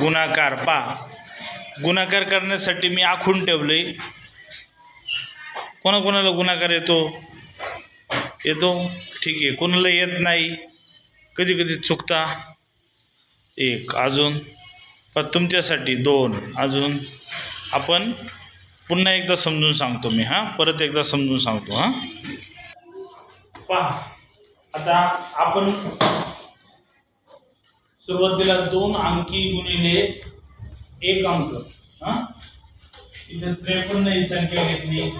गुणाकार पा गुणाकार करण्यासाठी मी आखून ठेवले कोणाकोणाला गुणाकार येतो? येतो? ठीक आहे. कोणाला येत नाही? कधी कधी चुकता? एक अजून. पण तुमच्यासाठी दोन अजून. आपण पुन्हा एकदा समजून सांगतो मी हां? परत एकदा समजून सांगतो हां? पहा. आता आपण सुरुवातीला दोन अंकी गुणिले एक अंक. हा? इथे त्रेपन्न ही संख्या घेतली.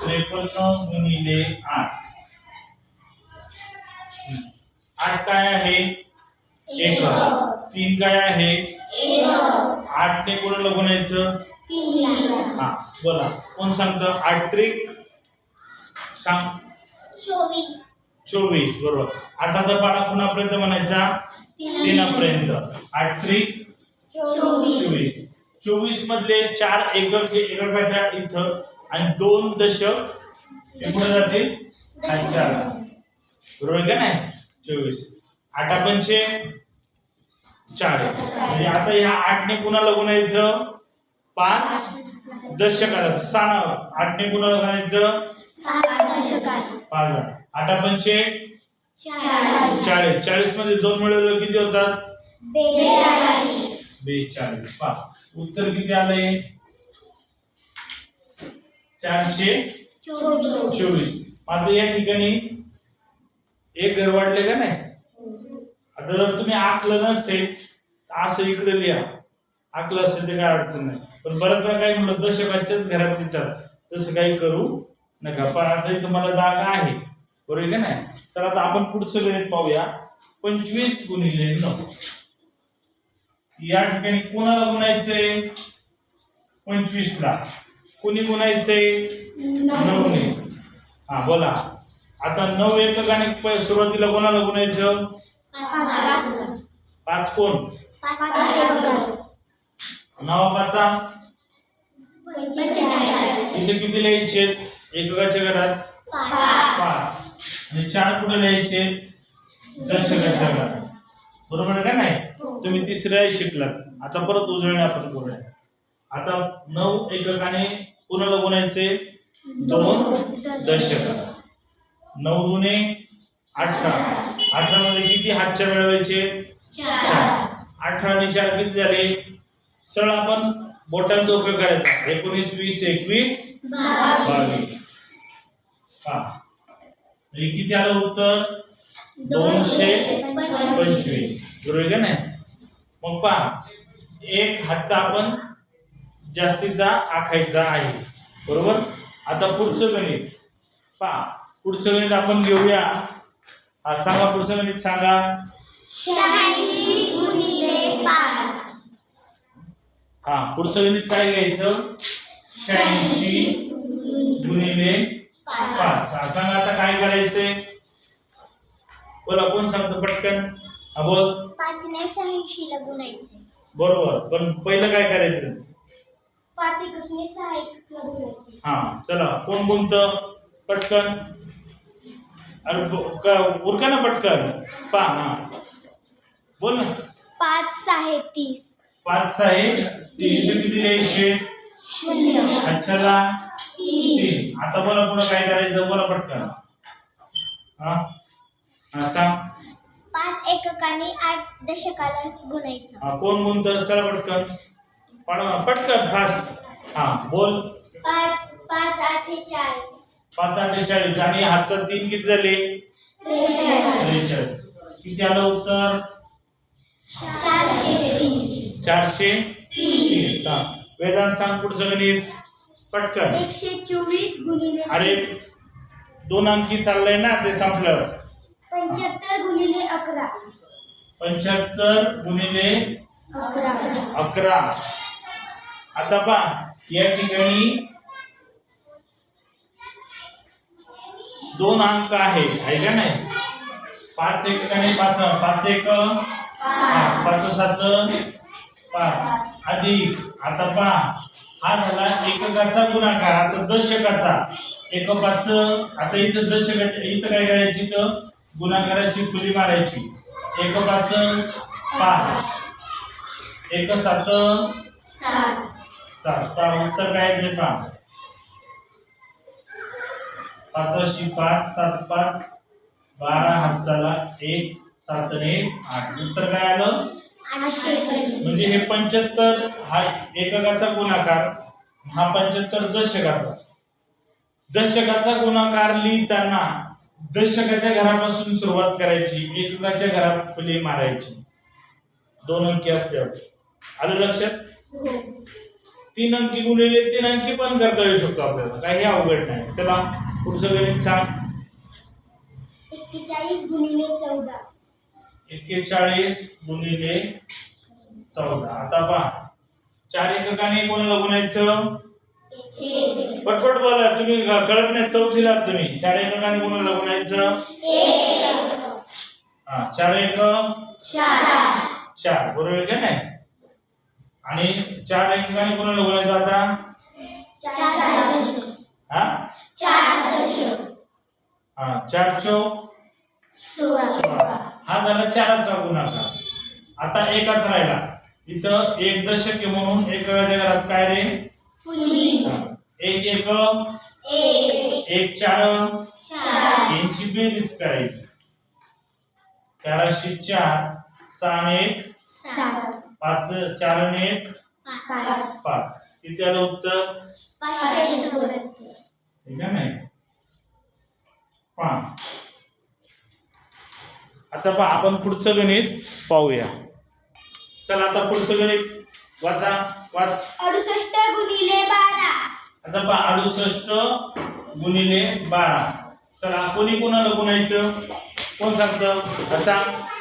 त्रेपन्न गुणिले आठ. आठ काय आहे? एक. तीन काय आहे? आठ ते कोणाला गुणायचं? हा बोला. कोण सांगतं? आठ त्रिक? सांग. चोवीस. चोवीस बरोबर. आठाचा पाडा कुणापर्यंत म्हणायचा? तीनापर्यंत. आठ त्रिक चोवीस. चोवीस मधले चार एकक हे एककाच्या इथं. आणि दोन दशक पुढे जातील. आला. बरोबर का नाही? चोवीस. आठा पंचे? चाळीस. म्हणजे आता ह्या आठने कुणाला गुणायचं? पाच दशकाला. स्थानावर. आठने कुणाला गुणायचं? पाच आठा पंचे चाळीस. चाळीस. मध्ये दोन मिळवलं किती होतात? बेचाळीस. पा उत्तर किती आलंय? चारशे चोवीस. आता या ठिकाणी एक घर वाढले का नाही? आता जर तुम्ही आखलं नसेल तर असं इकडे लिहा. आखलं असेल तर काय अडचण नाही. पण बऱ्याच वेळा काय म्हणलं दशकाच्याच घरात लिहितात तसं काही करू नका. पण आता मला जागा आहे. बरोबर आहे का नाही? तर आता आपण पुढचं गणित पाहूया. पंचवीस गुणिले नऊ. या ठिकाणी कोणाला गुणायचंय? पंचवीस ला कोणी गुणायचंय? नऊने हा बोला. आता नऊ एककाने सुरुवातीला कोणाला गुणायचं? पाच कोण? नवा पाचा इथे किती लिहायचे एककाच्या घरात पाच. आणि चार कुठे लिहायचे? दशकाच्या घरात बरोबर आहे का नाही? तुम्ही तिसऱ्या शिकलात. आता परत उजळणे आपण करूया आता नऊ एककाने कुणाला गुणायचे दोन दशक नऊ दुने अठरा. अठरा मध्ये किती हातच्या मिळवायचे? चार. अठरा आणि चार किती झाले? सरळ आपण बोटांचा उपयोग करायचा. एकोणीस वीस एकवीस बावीस. हा. म्हणजे किती आलं उत्तर? दोनशे पंचवीस. बरोबर का नाही? मग पहा एक हातचा आपण जास्तीचा आखायचा आहे. बरोबर? आता पुढचं गणित. पहा पुढचं गणित आपण घेऊया. हा सांगा पुढचं गणित सांगा. हा पुढचं गणित काय घ्यायचं? शहाऐंशी गुणिले सांगा आता काय करायचंय? बोला कोण सांगतो पटकन? हा बोल पाचने शहाऐंशी ला गुणायचे बरोबर पण पहिलं काय करायचं? पाच सहा गुणायचे हा चला कोण बोलतं पटकन. अरे ब- क- उरका ना पटकन. पा हा. बोल ना. पाच सहा तीस. पाच सहा तीनशे किती द्यायचे शून्य. अच्छाला तीन तीन आता बोला पुढं काय करायचं? बोला पटकन. हा? हा सांग. पाच एककाने आठ दशकाला गुणायचं. हा कोण बोलतं चला पटकन. पण पटकन फास्ट हा बोल. पाच पाच आठे चाळीस. पाच अठ्ठेचाळीस आणि हातचा तीन किती झाले? त्रेचाळीस. किती आलं उत्तर? चारशे तीस. चारशे तीस. हा. वेदांत सांग पुढचं गणित. पटकन. एकशे चोवीस गुणिले अरे दोन अंकी चाललंय ना ते संपल्यावर पंच्याहत्तर गुणिले अकरा. पंच्याहत्तर गुणिले अकरा. अकरा. आता पा या ठिकाणी दोन अंक आहे आहे का नाही? पाच एक आणि पाच पाच एक पाच. सात पाच. अधिक आता पा हा झाला एककाचा गुणाकार आता दशकाचा. एक पाच आता इथं दशकाच्या इथं काय करायची इथं? गुणाकाराची फुली मारायची. एक पाच. एक सात. सात. तर उत्तर काय पहा पाच वर्षी पाच सात पाच बारा हातचाला एक सात एक आठ. उत्तर काय आलं? म्हणजे हे पंच्याहत्तर हा एककाचा गुणाकार हा पंच्याहत्तर दशकाचा. दशकाचा गुणाकार लिहिताना दशकाच्या घरापासून सुरुवात करायची एककाच्या घरात फुले मारायची. दोन अंकी असल्यावर आलं लक्षात? तीन अंकी गुणिले तीन अंकी पण करता येऊ शकतो आपल्याला. काही अवघड नाही. चला पुढचं गणित सांग. एक्केचाळीस गुणिले चौदा. एक्केचाळीस गुणिले चौदा. आता पहा. चार एककाने कोणाला गुणायचं? पटपट बोला. तुम्ही कळत नाही चौथीला तुम्ही. चार एककाने कोणाला गुणायचं? हा चार एक. चार. बरोबर का नाही? आणि चार एककाने कोणाला गुणायचं आता? हा? चार दशक. हा झाला चाराचा गुणाकार आता. एकाच राहिला. इथं एक दशक म्हणून एकाच्या घरात काय रे. एक एक. एक. एक चार. यांची बेरीज करायची. चारशे चार सहा एक. पाच चार एक. पाच. पाच. किती आलं उत्तर? ठीक आहे पहा आता पहा आपण पुढचं गणित पाहूया. चला आता पुढचं गणित वाचा वाच. अडुसष्ट गुणिले बारा. आता पहा अडुसष्ट गुणिले बारा. चला कोणी कोणाला गुणायचं? कोण सांगतं? असा?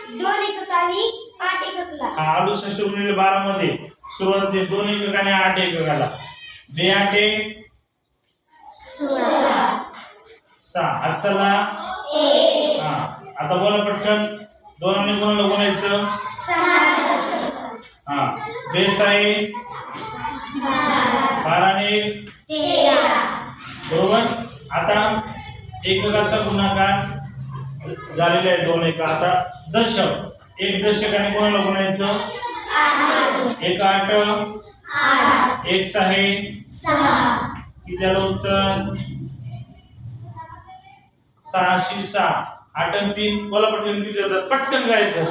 दोन एककाने आठ एककला. हा अडुसष्ट गुणिले बारा मध्ये सुरुवात दोन एककाने आठ एककाला. बे आठ एक सहा. हात चला? हा. आता बोला पटकन. दोनाने कोणाला गुणायचं हा. बेस आहे बाराने. बरोबर आता एककाचा गुणाकार झालेला आहे दोन एक. आता दशक. एक दशकाने कोणाला गुणायचं आठ एक आठ. एक सहा सहा. किती आलं उत्तर? सहाशे सहा. आठ आणि तीन बोला पटकन किती होतात? पटकन करायचं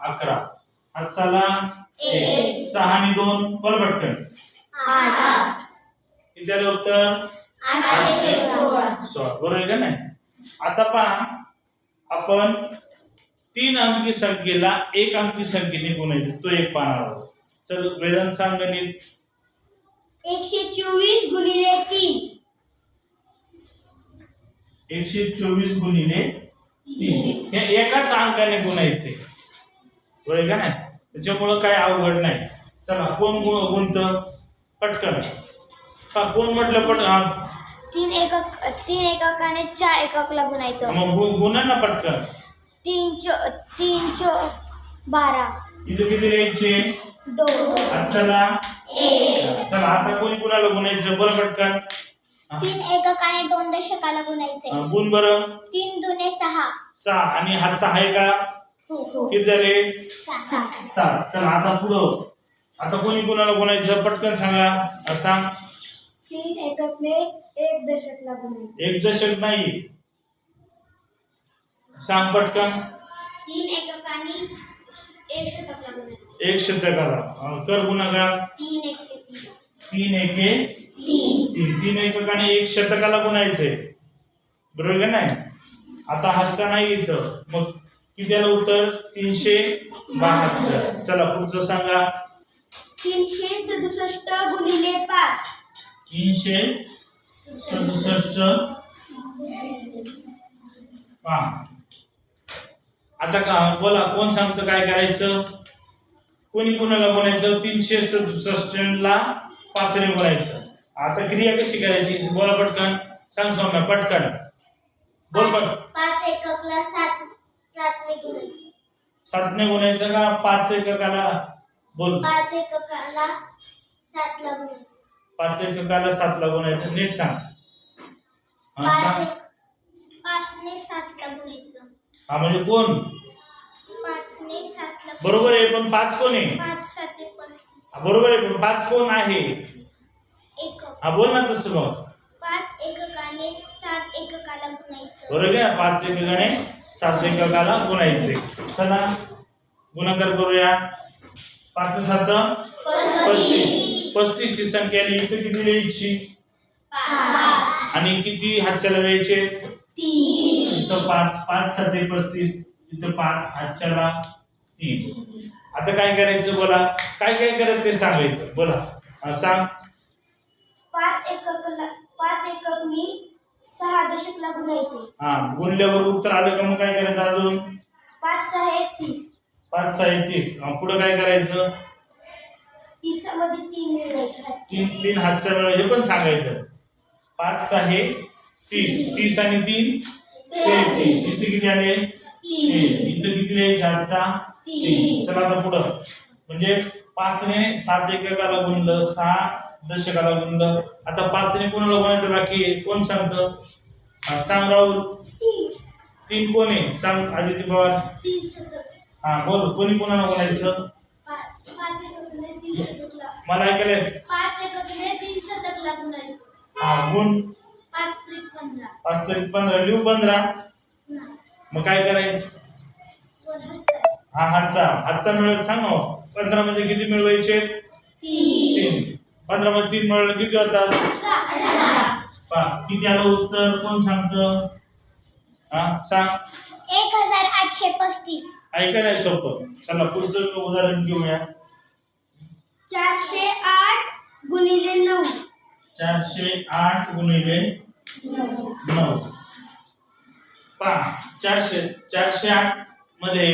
अकरा. हात चला. एक सहा आणि दोन. बोला पटकन. किती आलं उत्तर? सोळा. बरोबर आहे का नाही? आता पहा. आपण तीन अंकी संख्येला एक अंकी संख्येने गुणायचं तो एक पाहणार आहोत. चल वेदांत सांग गणित. एकशे चोवीस गुणिले तीन. एकशे चोवीस गुणिले तीन. हे एकाच अंकाने गुणायचे. बरोबर का नाही? त्याच्यामुळं काय अवघड नाही. चला कोण गु- गुणतं? पटकन. कोण म्हटलं पट हा, तीन एकक तीन एककाने चार एककला गुणायचं. मग गुणा ना पटकन. तीन चो तीन चो बारा. इथं किती लिहायचे? दोन. चला. चला आता कोणी कुणाला गुणायचं? बरं पटकन. तीन एककाने दोन दशकाला गुणायचे हा, गुण बरं. तीन दुने सहा. सहा. आणि हातचा आहे का? हो किती झाले? सात. चला आता पुढं. आता कोणी कोणाला गुणायचं पटकन सांगा. हा, सांग. तीन एककने एक दशकला गुणायचे एक दशक नाही. सांग पटकन. तीन एककाने एक शतकला गुणायचे एक शतकाला. हा, कर गुणाकार तीन एक तीन एके तीन एककाने एक शतकाला गुणायचंय. बरोबर का नाही? आता हातचा नाही इथं. मग किती आलं उत्तर? तीनशे बहात्तर. चला पुढचं सांगा. तीनशे सदुसष्ट गुणिले पाच. तीनशे सदुसष्ट आता का बोला कोण सांगतं काय करायचं? कोणी कोणाला बोलायचं? तीनशे सदुसष्टला पाचने बोलायचं. आता क्रिया कशी करायची? बोला पटकन. सांग सौम्या पटकन. बोल पट पाच एककला सात सातने गुणायचे. सातने बोलायचं का? पाच एककाला बोल. पाच एककाला सातला गुणायचे. पाच एककाला सातला बोलायचं नीट सांग. हा, पाच सांग. एक पाचने सातला गुणायचं. हा म्हणजे कोण? पाचने सातला सात बरोबर आहे पण पाच कोण आहे? पाच सात पस्तीस. बरोबर आहे पण पाच कोण आहे? हा बोल ना तसं मग पाच एककाने सात एककाला गुणायचं. बरोबर आहे पाच एककाने सात एककाला गुणायचे. चला गुणाकार करूया. पाच सात पस्तीस. पस्तीस ही संख्या इथं किती लिहायची? आणि किती हातच्याला द्यायचे? इथं पाच पाच सात पस्तीस इथं पाच हातच्याला तीन. आता काय करायचं बोला? काय काय करायचं ते सांगायचं? बोला. हा, सांग. एककला पाच एककनी सहा दशकला गुणायचे हा गुणल्यावर उत्तर आलं का मग काय करायचं अजून? पाच सहा आहे तीस. पाच सहा तीस. हा, पुढं काय करायचं? तीन मिळवायचे. तीन तीन हातचा वेळ हे पण सांगायचं. पाच सहा तीस. तीस आणि तीन तेहतीस. इथे किती आले? तीन. इथं किती लिहायचे हातचा तीन. चला आता पुढं. म्हणजे पाचने सात एककाला गुणलं सहा दशकाला गुणलं आता पाचने कोणाला गुणायचं बाकी आहे? कोण सांगतं? सांग राहुल. तीन कोण आहे? सांग आदित्य पवार. हा बोल कोणी कोणाला बोलायचं मला ऐकलंय हा गुण पाच पंधरा तरी पंधरा लिहू पंधरा. मग काय करायचं? हा हातचा हातचा मिळवत सांग पंधरा मध्ये किती मिळवायचे? पंधरा मध्ये तीन मिळवलं किती होतात पहा किती आलं उत्तर? कोण सांगतं? हा सांग. एक हजार आठशे पस्तीस. ऐका नाही सोपं. चला पुढचं उदाहरण घेऊया. चारशे आठ गुणिले नऊ. चारशे आठ गुणिले नऊ. पहा चारशे चारशे आठमध्ये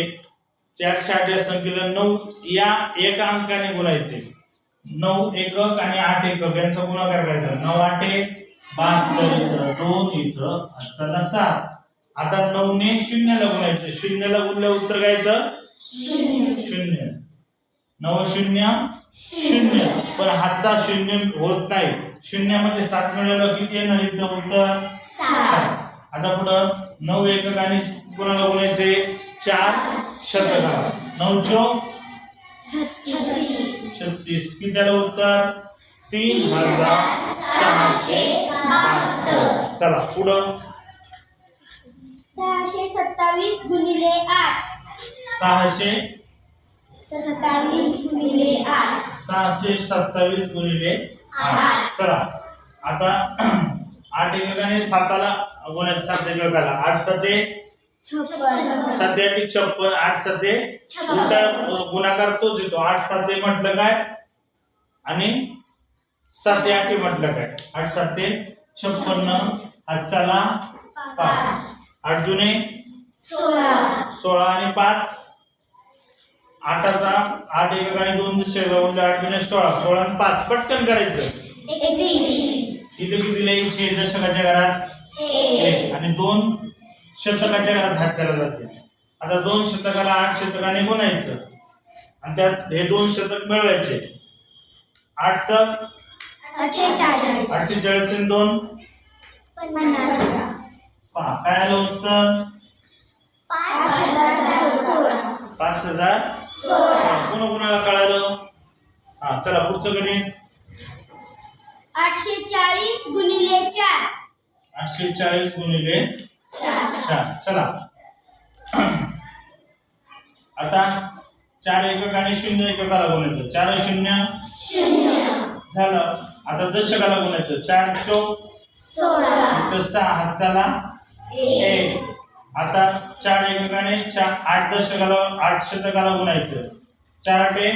चारशे आठ या संख्येला नऊ या एका अंकाने गुणायचे. नऊ एकक आणि आठ एकक यांचा गुणाकार करायचा. नऊ आठे बहात्तर इथं दोन इथं चला सात. आता नऊने शून्याला गुणायचं शून्याला गुणल्या उत्तर काय येतं? शून्य. नव शून्य शून्य. पण हातचा शून्य होत नाही. शून्यामध्ये सात मिळालं किती येणार इथं उत्तर. आता पुढं नऊ एकक आणि कोणाला बोलायचे चार शतकाला. नऊ चौक छत्तीस. किती त्याला उत्तर? तीन हजार सहाशे चला पुढं. सहाशे सत्तावीस गुणिले आठ. सहाशे सत्तावीस गुणिले आठ. सहाशे सत्तावीस गुणिले आठ. चला आता आठ एककाने साताला गुणायचं सात एककाला आठ साते साते आठ छप्पन आठ साते उलटा गुणाकार तोच येतो. आठ साते म्हटलं काय? आणि साते आठ म्हटलं काय? आठ साते छप्पन्न हातचाला पाच. आठ जुने. सोळा. आणि पाच. आठाचा आठ एककाने दोन शेवट आठ जुने सोळा. सोळा आणि पाच. पटकन करायचं. इथे किती लिहायचे दशकाच्या घरात? एक. आणि दोन? शतकाच्या घरात हात चालला जाते. आता दोन शतकाला आठ शतकाने गुणायचं. आणि त्यात हे दोन शतक मिळवायचे. आठ सक अठ्ठेचाळीस. दोन. पहा काय आलं उत्तर? पाच हजार कोणा कोणाला कळालं? हा चला पुढचं गणित. आठशे चाळीस गुणिले चार. आठशे चाळीस गुणिले चार चला. आता चार एकक आणि शून्य एककाला गुणायचं चार शून्य झालं. आता दशकाला गुणायचं चार चौक सोळा. सहा हातचाला एक. आता चार एककाने चार आठ दशकाला आठ शतकाला गुणायचं चार आठे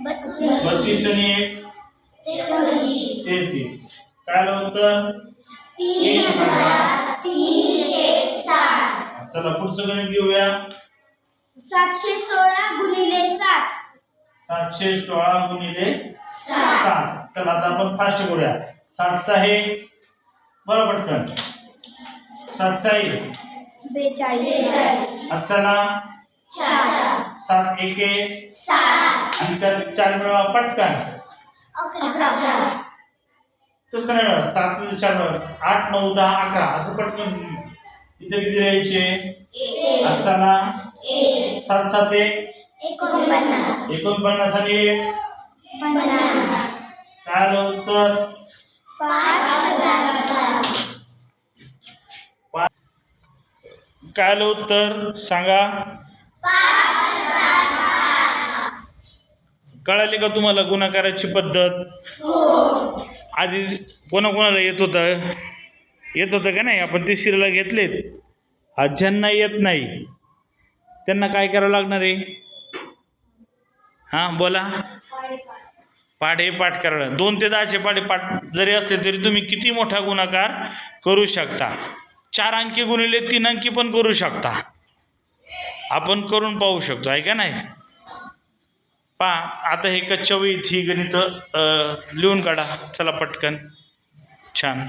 बत्तीस. आणि एक. तेहतीस. काय आलं उत्तर? तीन साठ चला पुढचं गणित घेऊया. सातशे सोळा गुणिले सात. सातशे सोळा गुणिले सात. चला आता आपण फास्ट करूया. सात सहा. बरं पटकन. सात सहा बेचाळीस. चार. सात एके सात. आणि त्यात चार मिळवा पटकन. अकरा. तसं नाही. सात आणि चार. आठ नऊ दहा अकरा. असं पटकन. इथे किती राहायचे चला सात सात एक. एकोणपन्नास. आणि एक. काय आलं उत्तर? काय आलं उत्तर? सांगा. कळाली का तुम्हाला गुणाकाराची पद्धत? आधी कोणाकोणाला येत होतं? येत होतं का नाही? आपण ते शिरला घेतलेत. आज ज्यांना येत नाही त्यांना काय करावं लागणार आहे? हां बोला. पाढे पाठ करायला दोन ते दहाचे पाढे पाठ जरी असले तरी तुम्ही किती मोठा गुणाकार करू शकता. चार अंकी गुणिले तीन अंकी पण करू शकता. आपण करून पाहू शकतो आहे का नाही? पा आता हे कच्च्या ही गणित लिहून काढा. चला पटकन. छान.